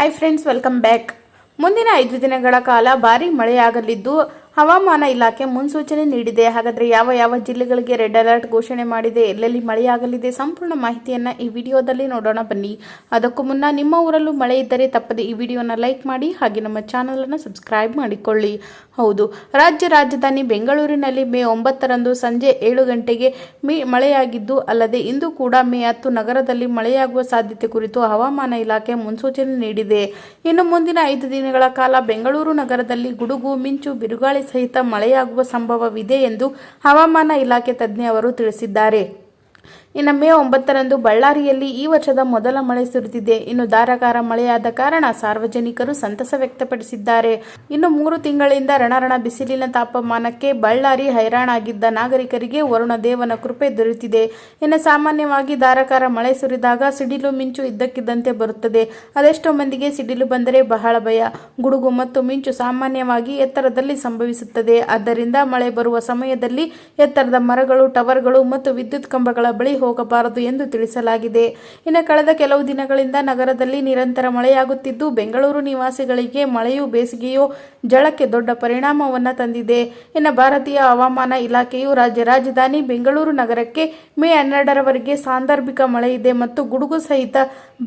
Hi friends welcome back ಮುಂದಿನ ಐದು ದಿನಗಳ ಕಾಲ ಭಾರೀ ಮಳೆಯಾಗಲಿದ್ದು ಹವಾಮಾನ ಇಲಾಖೆ ಮುನ್ಸೂಚನೆ ನೀಡಿದೆ. ಹಾಗಾದ್ರೆ ಯಾವ ಯಾವ ಜಿಲ್ಲೆಗಳಿಗೆ ರೆಡ್ ಅಲರ್ಟ್ ಘೋಷಣೆ ಮಾಡಿದೆ, ಎಲ್ಲೆಲ್ಲಿ ಮಳೆಯಾಗಲಿದೆ ಸಂಪೂರ್ಣ ಮಾಹಿತಿಯನ್ನ ಈ ವಿಡಿಯೋದಲ್ಲಿ ನೋಡೋಣ ಬನ್ನಿ. ಅದಕ್ಕೂ ಮುನ್ನ ನಿಮ್ಮ ಊರಲ್ಲೂ ಮಳೆ ಇದ್ದರೆ ತಪ್ಪದೆ ಈ ವಿಡಿಯೋನ ಲೈಕ್ ಮಾಡಿ, ಹಾಗೆ ನಮ್ಮ ಚಾನಲನ್ನು ಸಬ್ಸ್ಕ್ರೈಬ್ ಮಾಡಿಕೊಳ್ಳಿ. ಹೌದು, ರಾಜ್ಯ ರಾಜಧಾನಿ ಬೆಂಗಳೂರಿನಲ್ಲಿ ಮೇ ಒಂಬತ್ತರಂದು ಸಂಜೆ ಏಳು ಗಂಟೆಗೆ ಮೇ ಮಳೆಯಾಗಿದ್ದು, ಅಲ್ಲದೆ ಇಂದು ಕೂಡ ಮೇ ಹತ್ತು ನಗರದಲ್ಲಿ ಮಳೆಯಾಗುವ ಸಾಧ್ಯತೆ ಕುರಿತು ಹವಾಮಾನ ಇಲಾಖೆ ಮುನ್ಸೂಚನೆ ನೀಡಿದೆ. ಇನ್ನು ಮುಂದಿನ ಐದು ದಿನಗಳ ಕಾಲ ಬೆಂಗಳೂರು ನಗರದಲ್ಲಿ ಗುಡುಗು, ಮಿಂಚು, ಬಿರುಗಾಳಿ ಸಹಿತ ಮಳೆಯಾಗುವ ಸಂಭವವಿದೆ ಎಂದು ಹವಾಮಾನ ಇಲಾಖೆ ತಜ್ಞರು ತಿಳಿಸಿದ್ದಾರೆ. ಇನ್ನು ಮೇ ಒಂಬತ್ತರಂದು ಬಳ್ಳಾರಿಯಲ್ಲಿ ಈ ವರ್ಷದ ಮೊದಲ ಮಳೆ ಸುರಿದಿದೆ. ಇನ್ನು ಧಾರಾಕಾರ ಮಳೆಯಾದ ಕಾರಣ ಸಾರ್ವಜನಿಕರು ಸಂತಸ ವ್ಯಕ್ತಪಡಿಸಿದ್ದಾರೆ. ಇನ್ನು ಮೂರು ತಿಂಗಳಿಂದ ರಣರಣ ಬಿಸಿಲಿನ ತಾಪಮಾನಕ್ಕೆ ಬಳ್ಳಾರಿ ಹೈರಾಣಾಗಿದ್ದ ನಾಗರಿಕರಿಗೆ ವರುಣ ದೇವನ ಕೃಪೆ ದೊರೆತಿದೆ. ಇನ್ನು ಸಾಮಾನ್ಯವಾಗಿ ಧಾರಾಕಾರ ಮಳೆ ಸುರಿದಾಗ ಸಿಡಿಲು ಮಿಂಚು ಇದ್ದಕ್ಕಿದ್ದಂತೆ ಬರುತ್ತದೆ. ಅದೆಷ್ಟೋ ಮಂದಿಗೆ ಸಿಡಿಲು ಬಂದರೆ ಬಹಳ ಭಯ. ಗುಡುಗು ಮತ್ತು ಮಿಂಚು ಸಾಮಾನ್ಯವಾಗಿ ಎತ್ತರದಲ್ಲಿ ಸಂಭವಿಸುತ್ತದೆ. ಆದ್ದರಿಂದ ಮಳೆ ಬರುವ ಸಮಯದಲ್ಲಿ ಎತ್ತರದ ಮರಗಳು, ಟವರ್ಗಳು ಮತ್ತು ವಿದ್ಯುತ್ ಕಂಬಗಳ ಬಳಿ ಹೋಗಬಾರದು ಎಂದು ತಿಳಿಸಲಾಗಿದೆ. ಇನ್ನು ಕಳೆದ ಕೆಲವು ದಿನಗಳಿಂದ ನಗರದಲ್ಲಿ ನಿರಂತರ ಮಳೆಯಾಗುತ್ತಿದ್ದು, ಬೆಂಗಳೂರು ನಿವಾಸಿಗಳಿಗೆ ಮಳೆಯು ಬೇಸಿಗೆಯೂ ಜಳಕ್ಕೆ ದೊಡ್ಡ ಪರಿಣಾಮವನ್ನು ತಂದಿದೆ. ಇನ್ನು ಭಾರತೀಯ ಹವಾಮಾನ ಇಲಾಖೆಯು ರಾಜ್ಯ ರಾಜಧಾನಿ ಬೆಂಗಳೂರು ನಗರಕ್ಕೆ ಮೇ ಹನ್ನೆರಡರವರೆಗೆ ಸಾಂದರ್ಭಿಕ ಮಳೆ ಇದೆ ಮತ್ತು ಗುಡುಗು ಸಹಿತ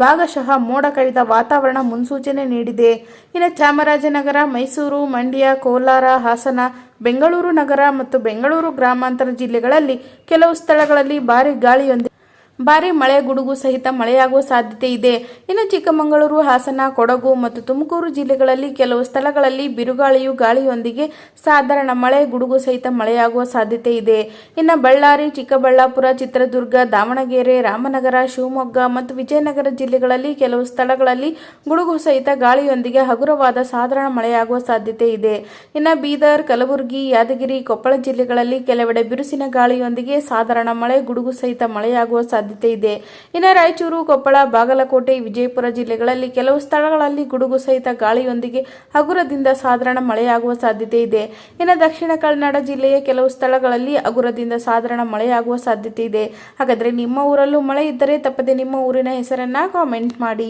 ಭಾಗಶಃ ಮೋಡ ಕವಿದ ವಾತಾವರಣ ಮುನ್ಸೂಚನೆ ನೀಡಿದೆ. ಇನ್ನು ಚಾಮರಾಜನಗರ, ಮೈಸೂರು, ಮಂಡ್ಯ, ಕೋಲಾರ, ಹಾಸನ ಬೆಂಗಳೂರು ನಗರ ಮತ್ತು ಬೆಂಗಳೂರು ಗ್ರಾಮಾಂತರ ಜಿಲ್ಲೆಗಳಲ್ಲಿ ಕೆಲವು ಸ್ಥಳಗಳಲ್ಲಿ ಭಾರಿ ಗಾಳಿಯೊಂದಿಗೆ ಭಾರಿ ಮಳೆ, ಗುಡುಗು ಸಹಿತ ಮಳೆಯಾಗುವ ಸಾಧ್ಯತೆ ಇದೆ. ಇನ್ನು ಚಿಕ್ಕಮಗಳೂರು, ಹಾಸನ, ಕೊಡಗು ಮತ್ತು ತುಮಕೂರು ಜಿಲ್ಲೆಗಳಲ್ಲಿ ಕೆಲವು ಸ್ಥಳಗಳಲ್ಲಿ ಬಿರುಗಾಳಿಯು ಗಾಳಿಯೊಂದಿಗೆ ಸಾಧಾರಣ ಮಳೆ, ಗುಡುಗು ಸಹಿತ ಮಳೆಯಾಗುವ ಸಾಧ್ಯತೆ ಇದೆ. ಇನ್ನು ಬಳ್ಳಾರಿ, ಚಿಕ್ಕಬಳ್ಳಾಪುರ, ಚಿತ್ರದುರ್ಗ, ದಾವಣಗೆರೆ, ರಾಮನಗರ, ಶಿವಮೊಗ್ಗ ಮತ್ತು ವಿಜಯನಗರ ಜಿಲ್ಲೆಗಳಲ್ಲಿ ಕೆಲವು ಸ್ಥಳಗಳಲ್ಲಿ ಗುಡುಗು ಸಹಿತ ಗಾಳಿಯೊಂದಿಗೆ ಹಗುರವಾದ ಸಾಧಾರಣ ಮಳೆಯಾಗುವ ಸಾಧ್ಯತೆ ಇದೆ. ಇನ್ನು ಬೀದರ್, ಕಲಬುರಗಿ, ಯಾದಗಿರಿ, ಕೊಪ್ಪಳ ಜಿಲ್ಲೆಗಳಲ್ಲಿ ಕೆಲವೆಡೆ ಬಿರುಸಿನ ಗಾಳಿಯೊಂದಿಗೆ ಸಾಧಾರಣ ಮಳೆ, ಗುಡುಗು ಸಹಿತ ಮಳೆಯಾಗುವ ಸಾಧ್ಯತೆ ಇದೆ. ಇನ್ನು ರಾಯಚೂರು, ಕೊಪ್ಪಳ, ಬಾಗಲಕೋಟೆ, ವಿಜಯಪುರ ಜಿಲ್ಲೆಗಳಲ್ಲಿ ಕೆಲವು ಸ್ಥಳಗಳಲ್ಲಿ ಗುಡುಗು ಸಹಿತ ಗಾಳಿಯೊಂದಿಗೆ ಹಗುರದಿಂದ ಸಾಧಾರಣ ಮಳೆಯಾಗುವ ಸಾಧ್ಯತೆ ಇದೆ. ಇನ್ನು ದಕ್ಷಿಣ ಕನ್ನಡ ಜಿಲ್ಲೆಯ ಕೆಲವು ಸ್ಥಳಗಳಲ್ಲಿ ಹಗುರದಿಂದ ಸಾಧಾರಣ ಮಳೆಯಾಗುವ ಸಾಧ್ಯತೆ ಇದೆ. ಹಾಗಾದರೆ ನಿಮ್ಮ ಊರಲ್ಲೂ ಮಳೆ ಇದ್ದರೆ ತಪ್ಪದೆ ನಿಮ್ಮ ಊರಿನ ಹೆಸರನ್ನ ಕಾಮೆಂಟ್ ಮಾಡಿ.